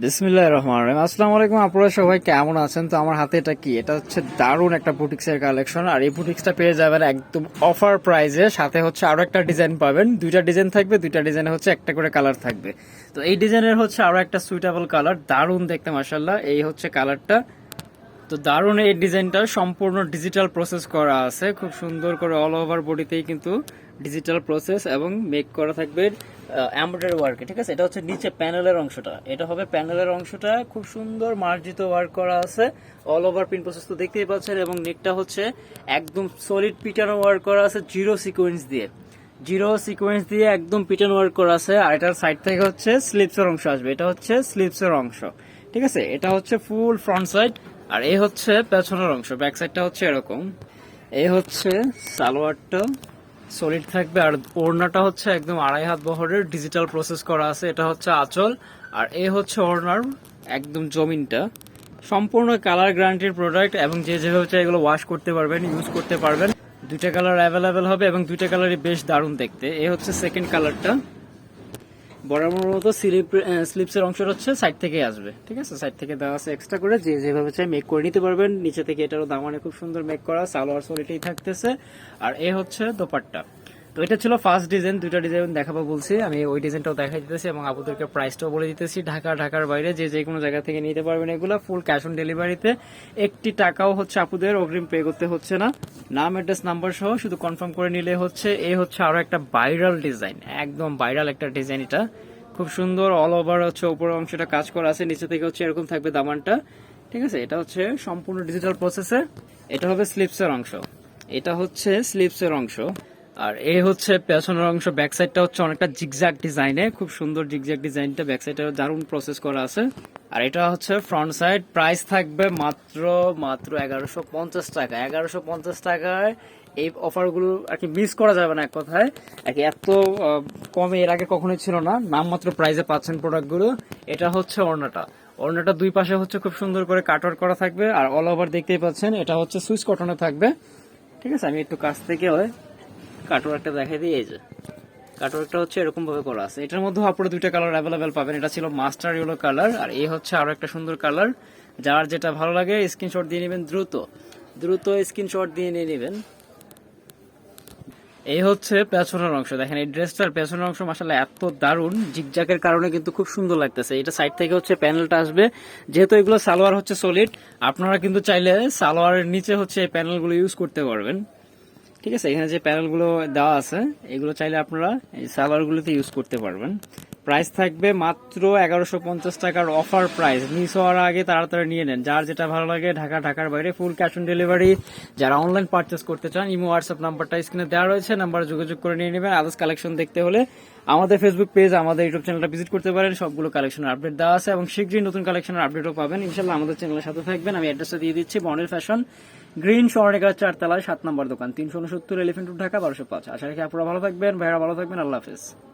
বিসমিল্লাহ রহমান রহিম। আসসালামু আলাইকুম, আপনারা সবাই কেমন আছেন? তো আমার হাতে এটা কি? এটা হচ্ছে দারুণ একটা বুটিক্সের কালেকশন আর এই বুটিক্সটা পেয়ে যাবেন একদম অফার প্রাইজে সাথে হচ্ছে আরও একটা ডিজাইন পাবেন। দুইটা ডিজাইন থাকবে, দুইটা ডিজাইনে হচ্ছে একটা করে কালার থাকবে। তো এই ডিজাইনের হচ্ছে আরও একটা সুইটেবল কালার দারুণ দেখতে মাসাল্লাহ এই হচ্ছে কালারটা তো দারুণ এই ডিজাইনটা সম্পূর্ণ ডিজিটাল প্রসেস করা আছে। খুব সুন্দর করে অল ওভার বডিতেই কিন্তু ডিজিটাল প্রসেস এবং মেক করা থাকবে। এমব্রয়ডারি ওয়ার্কে ঠিক আছে? এটা হচ্ছে নিচে প্যানেলের অংশটা। এটা হবে প্যানেলের অংশটা। খুব সুন্দর মার্জিত ওয়ার্ক করা আছে। অল ওভার পিন প্রসেস তো দেখতেই পাচ্ছেন, এবং নেকটা হচ্ছে একদম সলিড পিটানো ওয়ার্ক করা আছে জিরো সিকোয়েন্স দিয়ে। জিরো সিকোয়েন্স দিয়ে একদম পিটন ওয়ার্ক করা আছে, আর এটার সাইড থেকে হচ্ছে স্লিপসের অংশ আসবে। এটা হচ্ছে স্লিপসের অংশ। ঠিক আছে? এটা হচ্ছে ফুল ফ্রন্ট সাইড আর এই হচ্ছে পেছনের অংশ। ব্যাক সাইডটা হচ্ছে এরকম। এই হচ্ছে সালোয়ারটা। সলিড থাকবে। আর ওড়নাটা হচ্ছে একদম আড়াই হাত বহরের ডিজিটাল প্রসেস করা আছে। এটা হচ্ছে আচল। আর এ হচ্ছে ওড়নার একদম জমিনটা। সম্পূর্ণ কালার গ্যারান্টির প্রোডাক্ট এবং যে যেভাবে চাই এগুলো ওয়াশ করতে পারবেন ইউজ করতে পারবেন। দুইটা কালার অ্যাভেলেবেল হবে এবং দুইটা কালারই বেশ দারুণ দেখতে। এ হচ্ছে সেকেন্ড কালারটা বরাবর মতো স্লিপ স্লিপসের অংশটা হচ্ছে সাইড থেকে আসবে, ঠিক আছে? সাইড থেকে দেওয়া আছে এক্সট্রা করে, যে যেভাবে চাই মেক করে নিতে পারবেন। নিচে থেকে এটারও দামানে খুব সুন্দর মেক করা, সালোয়ার সোল এটাই থাকতেছে। আর এ হচ্ছে দোপাট্টা। তো এটা ছিল ফার্স্ট ডিজাইন দুইটা ডিজাইন দেখাবো বলছি। আমি ওই ডিজাইনটাও দেখাই দিতেছি এবং আপুদেরকে প্রাইসটাও বলে দিতেছি। ঢাকা, ঢাকার বাইরে যে যে কোনো জায়গা থেকে নিতে পারবেন এগুলো। ফুল ক্যাশ অন ডেলিভারিতে একটি টাকাও হচ্ছে আপুদের, অগ্রিম পে করতে হচ্ছে না। নাম অ্যাড্রেস নাম্বার সহ শুধু কনফার্ম করে নিলে হচ্ছে। এই হচ্ছে আরও একটা ভাইরাল ডিজাইন একদম ভাইরাল একটা ডিজাইন এটা। খুব সুন্দর অল ওভার হচ্ছে, উপরের অংশটা কাজ করা আছে, নিচে থেকে হচ্ছে এরকম থাকবে দামানটা। ঠিক আছে? এটা হচ্ছে সম্পূর্ণ ডিজিটাল প্রসেসে এটা হবে স্লিপসের অংশ। এটা হচ্ছে স্লিপসের অংশ। আর এই হচ্ছে পেছনের অংশ ব্যাক সাইডটা হচ্ছে অনেকটা জিগজ্যাগ ডিজাইনে খুব সুন্দর জিগজ্যাগ ডিজাইনটা ব্যাক সাইডে দারুণ প্রসেস করা আছে। আর এটা হচ্ছে ফ্রন্ট সাইড প্রাইস থাকবে মাত্র মাত্র এগারোশো পঞ্চাশ টাকা। এগারোশো পঞ্চাশ টাকায় এই অফারগুলো আর কি মিস করা যাবে না এক কথায়। আর কি এত কমে এর আগে কখনোই ছিল না। নামমাত্র প্রাইজে পাচ্ছেন প্রোডাক্টগুলো এটা হচ্ছে ওড়নাটা। ওড়নাটা দুই পাশে হচ্ছে খুব সুন্দর করে কাটওয়ার করা থাকবে। আর অল ওভার দেখতেই পাচ্ছেন, এটা হচ্ছে সুইচ কটনে থাকবে। ঠিক আছে? আমি একটু কাছ থেকে হয় কাটওয়ার্কটা দেখাই দিই, এই যে। কাটওয়ার্কটা হচ্ছে এরকম ভাবে করা আছে। এটার মধ্যে আপনারা দুইটা কালার অ্যাভেলেবেল পাবেন। এটা ছিল মাস্টার ইয়েলো কালার আর এই হচ্ছে আরও একটা সুন্দর কালার যার যেটা ভালো লাগে স্ক্রিনশট দিয়ে নেবেন দ্রুত। দ্রুত স্ক্রিনশট দিয়ে নিয়ে নেবেন। এই হচ্ছে পেছনের অংশ। দেখেন, এই ড্রেসটার পেছনের অংশ মাসাল্লাহ এত দারুণ জিগজাকের কারণে কিন্তু খুব সুন্দর লাগতেছে। এটা সাইড থেকে হচ্ছে প্যানেলটা আসবে। যেহেতু এগুলো সালোয়ার হচ্ছে সলিড আপনারা কিন্তু চাইলে সালোয়ারের নিচে হচ্ছে এই প্যানেলগুলো ইউজ করতে পারবেন। ঠিক আছে, এখানে যে প্যানেলগুলো দেওয়া আছে, এগুলো চাইলে আপনারা এই সালোয়ারগুলোতে ইউজ করতে পারবেন। প্রাইস থাকবে মাত্র এগারোশো পঞ্চাশ টাকার অফার প্রাইস মিস হওয়ার আগে তাড়াতাড়ি নিয়ে নেন। যার যেটা ভালো লাগে ঢাকা, ঢাকার বাইরে ফুল ক্যাশ অন ডেলিভারি যারা অনলাইন পারচেস করতে চান, ইমো হোয়াটসঅ্যাপ নাম্বারটা স্ক্রিনে দেওয়া রয়েছে নাম্বারে যোগাযোগ করে নিয়ে নেবেন। আদার্স কালেকশন দেখতে হলে আমাদের ফেসবুক পেজ আমাদের ইউটিউব চ্যানেলটা ভিজিট করতে পারেন। সবগুলো কালেকশনের আপডেট দেওয়া আছে এবং শীঘ্রই নতুন কালেকশনের আপডেটও পাবেন। ইনশাল্লাহ আমাদের চ্যানেলের সাথে থাকবেন। আমি অ্যাড্রেসটা দিয়ে দিচ্ছি বনের ফ্যাশন গ্রিন স্বর্ণিকার চারতলায় সাত নম্বর দোকান, তিনশো উনসত্তর এলিফেন্ট ঢাকা, বারোশো পাঁচ। আশা রাখি আপনারা ভালো থাকবেন। ভাইরা ভালো থাকবেন। আল্লাহ হাফেজ।